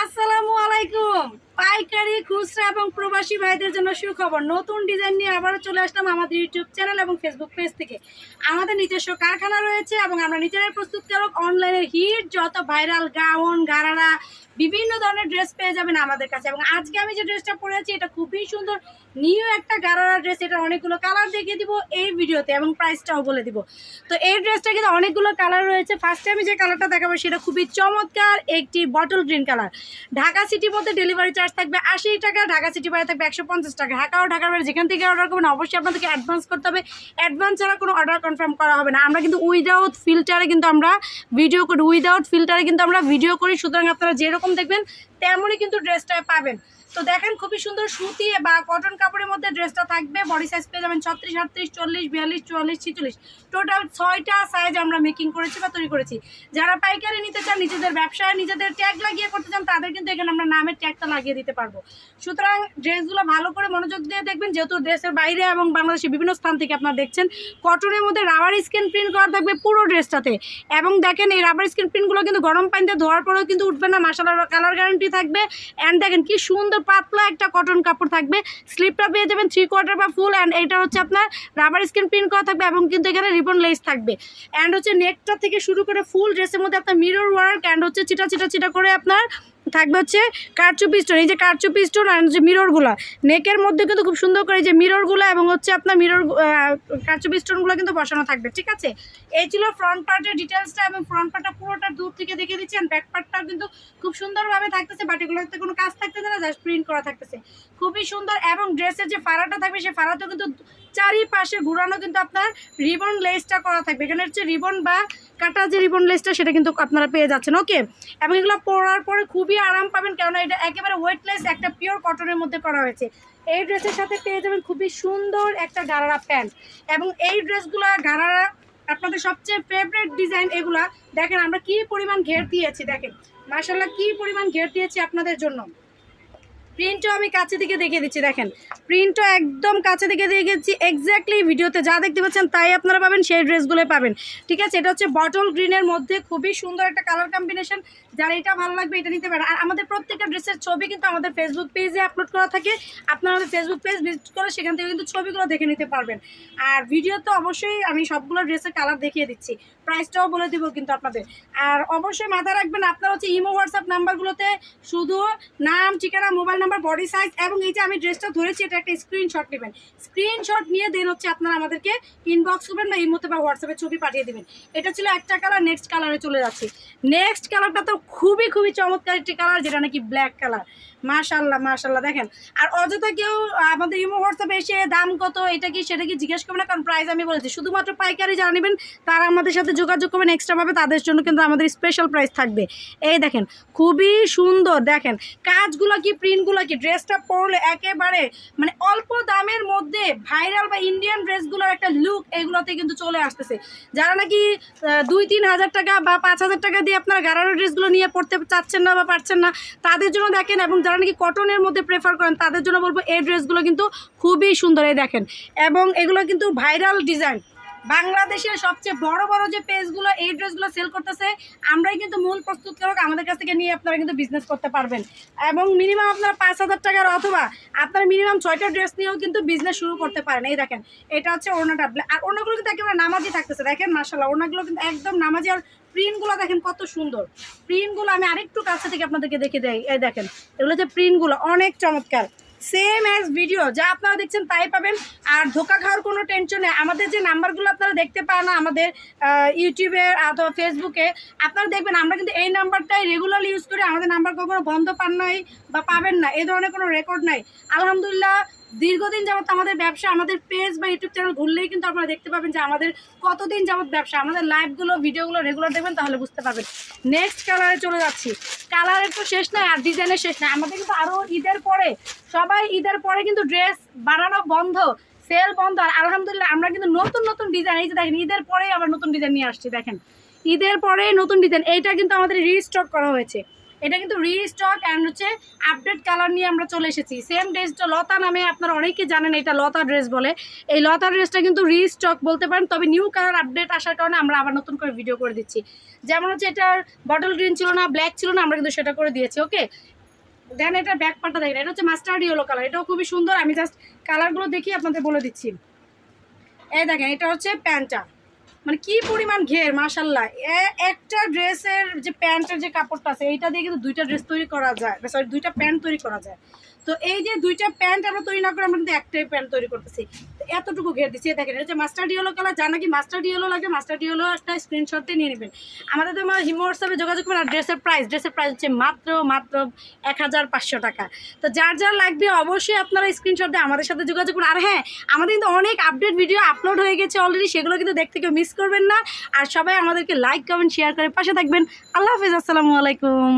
আসসালামু আলাইকুম পাইকারি, খুচরা এবং প্রবাসী ভাইদের জন্য সুখবর। নতুন ডিজাইন নিয়ে আবারও চলে আসলাম আমাদের ইউটিউব চ্যানেল এবং ফেসবুক পেজ থেকে। আমাদের নিজস্ব কারখানা রয়েছে এবং আমরা নিজেরাই প্রস্তুতকারক অনলাইনে হিট, যত ভাইরাল গাউন, গারারা, বিভিন্ন ধরনের ড্রেস পেয়ে যাবেন আমাদের কাছে। এবং আজকে আমি যে ড্রেসটা পরে আছি, এটা খুবই সুন্দর, নিউ একটা গারারা ড্রেস। এটা অনেকগুলো কালার দেখিয়ে দিব এই ভিডিওতে এবং প্রাইসটাও বলে দিব। তো এই ড্রেসটা কিন্তু অনেকগুলো কালার রয়েছে। ফার্স্টে আমি যে কালারটা দেখাবো, সেটা খুবই চমৎকার, একটি বটল গ্রিন কালার। ঢাকা সিটির মধ্যে ডেলিভারি চার্জ থাকবে আশি টাকা, ঢাকা সিটি বাইরে থাকবে একশো পঞ্চাশ টাকা। ঢাকা ও ঢাকার বাইরে, যেখান থেকে অর্ডার করবেন, অবশ্যই আপনাদেরকে অ্যাডভান্স করতে হবে। অ্যাডভান্স ছাড়া কোনো অর্ডার কনফার্ম করা হবে না। আমরা কিন্তু উইদাউট ফিল্টারে কিন্তু আমরা ভিডিও করি। উইদাউট ফিল্টারে কিন্তু আমরা ভিডিও করি। সুতরাং আপনারা যেরকম দেখবেন, তেমনই কিন্তু ড্রেসটা পাবেন। তো দেখেন, খুবই সুন্দর সুতি বা কটন কাপড়ের মধ্যে ড্রেসটা থাকবে। বডি সাইজ পেয়ে যাবেন ছত্রিশ, আটত্রিশ, চল্লিশ, বিয়াল্লিশ, চুয়াল্লিশ, ছিচল্লিশ। টোটাল ছয়টা সাইজ আমরা মেকিং করেছি বা তৈরি করেছি। যারা পাইকারি নিতে চান, নিজেদের ব্যবসায় নিজেদের ট্যাগ লাগিয়ে করতে চান, তাদের কিন্তু এখানে আমরা নামের ট্যাগটা লাগিয়ে দিতে পারব। সুতরাং ড্রেসগুলো ভালো করে মনোযোগ দিয়ে দেখবেন। যেহেতু দেশের বাইরে এবং বাংলাদেশের বিভিন্ন স্থান থেকে আপনারা দেখছেন কটনের মধ্যে রাবার স্ক্রিন প্রিন্ট করা থাকবে পুরো ড্রেসটাতে এবং দেখেন, এই রাবার স্ক্রিন প্রিন্টগুলো কিন্তু গরম পানিতে ধোয়ার পরেও কিন্তু উঠবে না। মাসালার কালার গ্যারান্টি থাকবে। অ্যান্ড দেখেন, কি সুন্দর পাতলা একটা কটন কাপড় থাকবে। স্লিপটা পেয়ে যাবেন থ্রি কোয়ার্টার বা ফুল অ্যান্ড এটা হচ্ছে আপনার রাবার স্ক্রিন প্রিন্ট করা থাকবে এবং কিন্তু এখানে রিবন লেস থাকবে। অ্যান্ড হচ্ছে নেকটা থেকে শুরু করে ফুল ড্রেসের মধ্যে আপনার মিরর ওয়ার্ক অ্যান্ড হচ্ছে চিটা চিটা চিটা করে আপনার থাকবে হচ্ছে কারচুপি স্টোন এই যে কারচুপি স্টোন আর যে মিররগুলো নেকের মধ্যে কিন্তু খুব সুন্দর করে যে মিররগুলো এবং হচ্ছে আপনার মিরর কারচুপি স্টোনগুলো কিন্তু বসানো থাকবে, ঠিক আছে? এই ছিল ফ্রন্ট পার্টের ডিটেলসটা এবং ফ্রন্ট পার্টটা পুরোটা দূর থেকে দেখে দিচ্ছেন ব্যাক পার্টটাও কিন্তু খুব সুন্দরভাবে থাকতেছে বাট এগুলোতে কোনো কাজ থাকতেছে না জাস্ট প্রিন্ট করা থাকতেছে। খুবই সুন্দর এবং ড্রেসের যে ফাড়াটা থাকবে সেই ফাড়াতেও কিন্তু চারিপাশে ঘুরানো কিন্তু আপনার রিবন লেসটা করা থাকবে। এখানে হচ্ছে রিবন বা কাটা যে রিবন লেসটা সেটা কিন্তু আপনারা পেয়ে যাচ্ছেন ওকে এবং এগুলো পরার পরে খুবই আরাম পাবেন কেননা এটা একেবারে ওয়েটলেস একটা পিওর কটনের মধ্যে করা হয়েছে। এই ড্রেসের সাথে পেয়ে যাবেন খুবই সুন্দর একটা গারারা প্যান্ট। এবং এই ড্রেসগুলো গারারা আপনাদের সবচেয়ে ফেভারেট ডিজাইন এগুলা। দেখেন আমরা কি পরিমাণ ঘের দিয়েছি, দেখেন। মার্শাল্লাহ কি পরিমাণ ঘের দিয়েছি আপনাদের জন্য। প্রিন্টও আমি কাছে থেকে দেখিয়ে দিচ্ছি, দেখেন। প্রিন্টও একদম কাছে থেকে দিয়ে গেছি এক্স্যাক্টলি ভিডিওতে যা দেখতে পাচ্ছেন তাই আপনারা পাবেন, সেই ড্রেসগুলোই পাবেন। ঠিক আছে, এটা হচ্ছে বটল গ্রিনের মধ্যে খুবই সুন্দর একটা কালার কম্বিনেশন যারা এটা ভালো লাগবে এটা নিতে পারেন। আর আমাদের প্রত্যেকটা ড্রেসের ছবি কিন্তু আমাদের ফেসবুক পেজে আপলোড করা থাকে। আপনারা আমাদের ফেসবুক পেজ ভিজিট করে সেখান থেকে কিন্তু ছবিগুলো দেখে নিতে পারবেন। আর ভিডিও তো অবশ্যই আমি সবগুলো ড্রেসের কালার দেখিয়ে দিচ্ছি। প্রাইসটাও বলে দিব কিন্তু আপনাদের। আর অবশ্যই মাথায় রাখবেন, আপনারা হচ্ছে ইমো হোয়াটসঅ্যাপ নাম্বারগুলোতে শুধু নাম, ঠিকানা মোবাইল নাম্বার বডি সাইজ এবং এই যে আমি ড্রেসটা ধরেছি, এটা একটা স্ক্রিনশট নেবেন। স্ক্রিনশট নিয়ে দেন হচ্ছে আপনারা আমাদেরকে ইনবক্স করবেন বা ইমোতে বা হোয়াটসঅ্যাপে ছবি পাঠিয়ে দেবেন। এটা ছিল একটা কালার নেক্সট কালারে চলে যাচ্ছি। নেক্সট কালারটা তো খুবই খুবই চমৎকার একটি কালার যেটা নাকি ব্ল্যাক কালার মাশাল্লাহ মাশাল্লাহ দেখেন। আর অযথা কেউ আমাদের ইমো হোয়াটসঅ্যাপে এসে দাম কত, এটা কি, সেটা কি জিজ্ঞেস করবেন কারণ প্রাইস আমি বলেছি। শুধুমাত্র পাইকারি যারা নেবেন, তারা আমাদের সাথে যোগাযোগ করবেন এক্সট্রাভাবে তাদের জন্য কিন্তু আমাদের স্পেশাল প্রাইস থাকবে। এই দেখেন, খুবই সুন্দর, দেখেন। কাজগুলো কি প্রিন্টগুলো কি? ড্রেসটা পরলে একেবারে মানে অল্প দামের মধ্যে ভাইরাল বা ইন্ডিয়ান ড্রেসগুলোর একটা লুক এগুলোতে কিন্তু চলে আসতেছে। যারা নাকি দুই তিন হাজার টাকা বা পাঁচ হাজার টাকা দিয়ে আপনারা গারানো ড্রেসগুলো নিয়ে পড়তে চাচ্ছেন না বা পারছেন না, তাদের জন্য দেখেন এবং যারা নাকি কটনের মধ্যে প্রেফার করেন, তাদের জন্য বলব এই ড্রেসগুলো কিন্তু খুবই সুন্দর, এই দেখেন। এবং এগুলো কিন্তু ভাইরাল ডিজাইন বাংলাদেশের সবচেয়ে বড় বড় যে পেজগুলো, এই ড্রেসগুলো সেল করতেছে, আমরাই কিন্তু মূল প্রস্তুতকারক আমাদের কাছ থেকে নিয়ে আপনারা কিন্তু বিজনেস করতে পারবেন। এবং মিনিমাম আপনার পাঁচ হাজার টাকার অথবা আপনার মিনিমাম ছয়টা ড্রেস নিয়েও কিন্তু বিজনেস শুরু করতে পারেন। এই দেখেন, এটা হচ্ছে ওনাটা আর ওনাগুলো কিন্তু একেবারে নামাজি থাকতেছে। দেখেন মার্শাল্লাহ ওনাগুলো কিন্তু একদম নামাজি, আর প্রিন্টগুলো দেখেন কত সুন্দর। প্রিন্টগুলো আমি আরেকটু কাছে থেকে আপনাদেরকে দেখে দেই। এই দেখেন, এগুলো যে প্রিন্টগুলো অনেক চমৎকার। সেম অ্যাজ ভিডিও যা আপনারা দেখছেন তাই পাবেন। আর ধোকা খাওয়ার কোনো টেনশন নেই। আমাদের যে নাম্বারগুলো আপনারা দেখতে পান না, আমাদের ইউটিউবে অথবা ফেসবুকে আপনারা দেখবেন, আমরা কিন্তু এই নাম্বারটাই রেগুলারলি ইউজ করি। আমাদের নাম্বার কখনো বন্ধ পান নাই বা পাবেন না। এই ধরনের কোনো রেকর্ড নাই। আলহামদুলিল্লাহ দীর্ঘদিন যাবত আমাদের ব্যবসা, আমাদের পেজ বা ইউটিউব চ্যানেল ঘুরলেই কিন্তু আপনারা দেখতে পাবেন যে আমাদের কতদিন যাবত ব্যবসা, আমাদের লাইভগুলো ভিডিওগুলো রেগুলার দেখবেন তাহলে বুঝতে পারবেন। নেক্সট কালারে চলে যাচ্ছি। কালারের তো শেষ নাই আর ডিজাইনের শেষ নাই। আমাদের কিন্তু আরও ঈদের পরে, সবাই ঈদের পরে কিন্তু ড্রেস বানানো বন্ধ সেল বন্ধ। আর আলহামদুলিল্লাহ আমরা কিন্তু নতুন নতুন ডিজাইন এই যে দেখেন, ঈদের পরেই আবার নতুন ডিজাইন নিয়ে আসছি, দেখেন। ঈদের পরে নতুন ডিজাইন এইটা কিন্তু আমাদের রিস্টক করা হয়েছে। এটা কিন্তু রিস্টক অ্যান্ড হচ্ছে আপডেট কালার নিয়ে আমরা চলে এসেছি। সেম ড্রেসটা লতা নামে আপনারা অনেকেই জানেন, এটা লতা ড্রেস বলে। এই লতা ড্রেসটা কিন্তু রিস্টক বলতে পারেন, তবে নিউ কালার আপডেট আসার কারণে আমরা আবার নতুন করে ভিডিও করে দিচ্ছি। যেমন হচ্ছে এটার বটল গ্রিন ছিল না ব্ল্যাক ছিল না, আমরা কিন্তু সেটা করে দিয়েছি ওকে দেন এটা ব্যাক পার্টটা দেখেন, এটা হচ্ছে মাস্টার্ড ইয়েলো কালার এটাও খুবই সুন্দর। আমি জাস্ট কালারগুলো দেখি, আপনাদের বলে দিচ্ছি। এই দেখেন, এটা হচ্ছে প্যান্টটা মানে কি পরিমাণ ঘের মাশাল্লাহ একটা ড্রেসের যে প্যান্টের যে কাপড়টা আছে, এইটা দিয়ে কিন্তু দুইটা ড্রেস তৈরি করা যায়। সরি দুইটা প্যান্ট তৈরি করা যায়। তো এই যে দুইটা প্যান্ট আমরা তৈরি না করে আমরা কিন্তু একটাই প্যান্ট তৈরি করতেছি। এতটুকু ঘের দিচ্ছি দেখেন এটা হচ্ছে মাস্টার্ড ইয়েলো কালার, যা নাকি মাস্টার্ড ইয়েলো লাগে মাস্টার্ড ইয়েলো একটা স্ক্রিনশট নিয়ে নেবেন। আমাদের তো আমার হিমো হোয়াটসঅ্যাপে যোগাযোগ করবেন, আর ড্রেসের প্রাইস ড্রেসের প্রাইস হচ্ছে মাত্র মাত্র এক হাজার পাঁচশো টাকা। তো যার যার লাগবে অবশ্যই আপনারা স্ক্রিনশট দিয়ে আমাদের সাথে যোগাযোগ করুন। আর হ্যাঁ আমাদের কিন্তু অনেক আপডেট ভিডিও আপলোড হয়ে গেছে অলরেডি সেগুলো কিন্তু দেখতে কেউ মিস করবেন না। আর সবাই আমাদেরকে লাইক কমেন্ট শেয়ার করে পাশে থাকবেন। আল্লাহ হাফিজ, আসসালামু আলাইকুম।